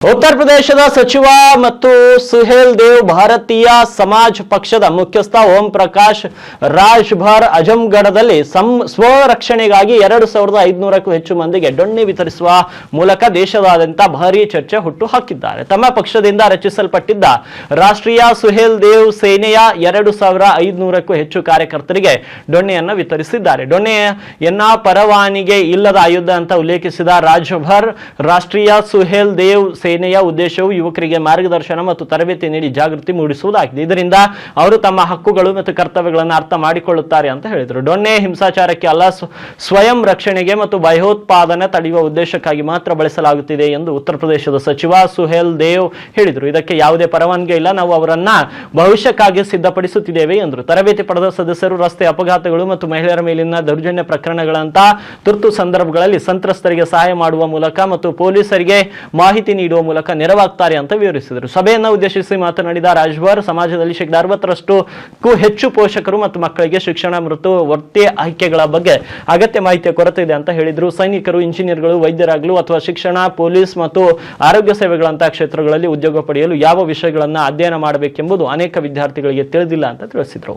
ಉತ್ತರ ಪ್ರದೇಶದ ಸಚಿವ ಮತ್ತು ಸುಹೇಲ್ ದೇವ್ ಭಾರತೀಯ ಸಮಾಜ್ ಪಕ್ಷದ ಮುಖ್ಯಸ್ಥ ಓಂ ಪ್ರಕಾಶ್ ರಾಜ್ಭರ್ ಅಜಂಗಢದಲ್ಲಿ ಸಂ ಸ್ವರಕ್ಷಣೆಗಾಗಿ ಎರಡು ಸಾವಿರದ ಐದುನೂರಕ್ಕೂ ಹೆಚ್ಚು ಮಂದಿಗೆ ಡೊಣ್ಣೆ ವಿತರಿಸುವ ಮೂಲಕ ದೇಶದಾದ್ಯಂತ ಭಾರೀ ಚರ್ಚೆ ಹುಟ್ಟು ಹಾಕಿದ್ದಾರೆ. ತಮ್ಮ ಪಕ್ಷದಿಂದ ರಚಿಸಲ್ಪಟ್ಟಿದ್ದ ರಾಷ್ಟ್ರೀಯ ಸುಹೇಲ್ ದೇವ್ ಸೇನೆಯ ಎರಡು ಸಾವಿರ ಐದುನೂರಕ್ಕೂ ಹೆಚ್ಚು ಕಾರ್ಯಕರ್ತರಿಗೆ ಡೊಣ್ಣೆಯನ್ನು ವಿತರಿಸಿದ್ದಾರೆ. ಡೊಣ್ಣೆಯನ್ನ ಪರವಾನಿಗೆ ಇಲ್ಲದ ಆಯುಧ ಅಂತ ಉಲ್ಲೇಖಿಸಿದ ರಾಜ್ಭರ್ ರಾಷ್ಟ್ರೀಯ ಸುಹೇಲ್ ದೇವ್ ಸೇನೆಯ ಉದ್ದೇಶವು ಯುವಕರಿಗೆ ಮಾರ್ಗದರ್ಶನ ಮತ್ತು ತರಬೇತಿ ನೀಡಿ ಜಾಗೃತಿ ಮೂಡಿಸುವುದಾಗಿದೆ. ಇದರಿಂದ ಅವರು ತಮ್ಮ ಹಕ್ಕುಗಳು ಮತ್ತು ಕರ್ತವ್ಯಗಳನ್ನು ಅರ್ಥ ಮಾಡಿಕೊಳ್ಳುತ್ತಾರೆ ಅಂತ ಹೇಳಿದರು. ದೊಣ್ಣೆ ಹಿಂಸಾಚಾರಕ್ಕೆ ಅಲ್ಲ ಸ್ವಯಂ ರಕ್ಷಣೆಗೆ ಮತ್ತು ಭಯೋತ್ಪಾದನೆ ತಡೆಯುವ ಉದ್ದೇಶಕ್ಕಾಗಿ ಮಾತ್ರ ಬಳಸಲಾಗುತ್ತಿದೆ ಎಂದು ಉತ್ತರ ಪ್ರದೇಶದ ಸಚಿವ ಸುಹೇಲ್ ದೇವ್ ಹೇಳಿದರು. ಇದಕ್ಕೆ ಯಾವುದೇ ಪರವಾನಗಿ ಇಲ್ಲ. ನಾವು ಅವರನ್ನ ಭವಿಷ್ಯಕ್ಕಾಗಿ ಸಿದ್ಧಪಡಿಸುತ್ತಿದ್ದೇವೆ ಎಂದರು. ತರಬೇತಿ ಪಡೆದ ಸದಸ್ಯರು, ರಸ್ತೆ ಅಪಘಾತಗಳು ಮತ್ತು ಮಹಿಳೆಯರ ಮೇಲಿನ ದೌರ್ಜನ್ಯ ಪ್ರಕರಣಗಳಂತಹ ತುರ್ತು ಸಂದರ್ಭಗಳಲ್ಲಿ ಸಂತ್ರಸ್ತರಿಗೆ ಸಹಾಯ ಮಾಡುವ ಮೂಲಕ ಮತ್ತು ಪೊಲೀಸರಿಗೆ ಮಾಹಿತಿ ನೀಡುವ ಮೂಲಕ ನೆರವಾಗ್ತಾರೆ ಅಂತ ವಿವರಿಸಿದರು. ಸಭೆಯನ್ನು ಉದ್ದೇಶಿಸಿ ಮಾತನಾಡಿದ ರಾಜ್ಭರ್, ಸಮಾಜದಲ್ಲಿ ಶೇಕಡ ಅರವತ್ತರಷ್ಟಕ್ಕೂ ಹೆಚ್ಚು ಪೋಷಕರು ಮತ್ತು ಮಕ್ಕಳಿಗೆ ಶಿಕ್ಷಣ ಮತ್ತು ವೃತ್ತಿ ಆಯ್ಕೆಗಳ ಬಗ್ಗೆ ಅಗತ್ಯ ಮಾಹಿತಿಯ ಕೊರತೆ ಇದೆ ಅಂತ ಹೇಳಿದ್ರು. ಸೈನಿಕರು, ಇಂಜಿನಿಯರ್ಗಳು, ವೈದ್ಯರಾಗಲು ಅಥವಾ ಶಿಕ್ಷಣ, ಪೊಲೀಸ್ ಮತ್ತು ಆರೋಗ್ಯ ಸೇವೆಗಳಂತಹ ಕ್ಷೇತ್ರಗಳಲ್ಲಿ ಉದ್ಯೋಗ ಪಡೆಯಲು ಯಾವ ವಿಷಯಗಳನ್ನು ಅಧ್ಯಯನ ಮಾಡಬೇಕೆಂಬುದು ಅನೇಕ ವಿದ್ಯಾರ್ಥಿಗಳಿಗೆ ತಿಳಿದಿಲ್ಲ ಅಂತ ತಿಳಿಸಿದರು.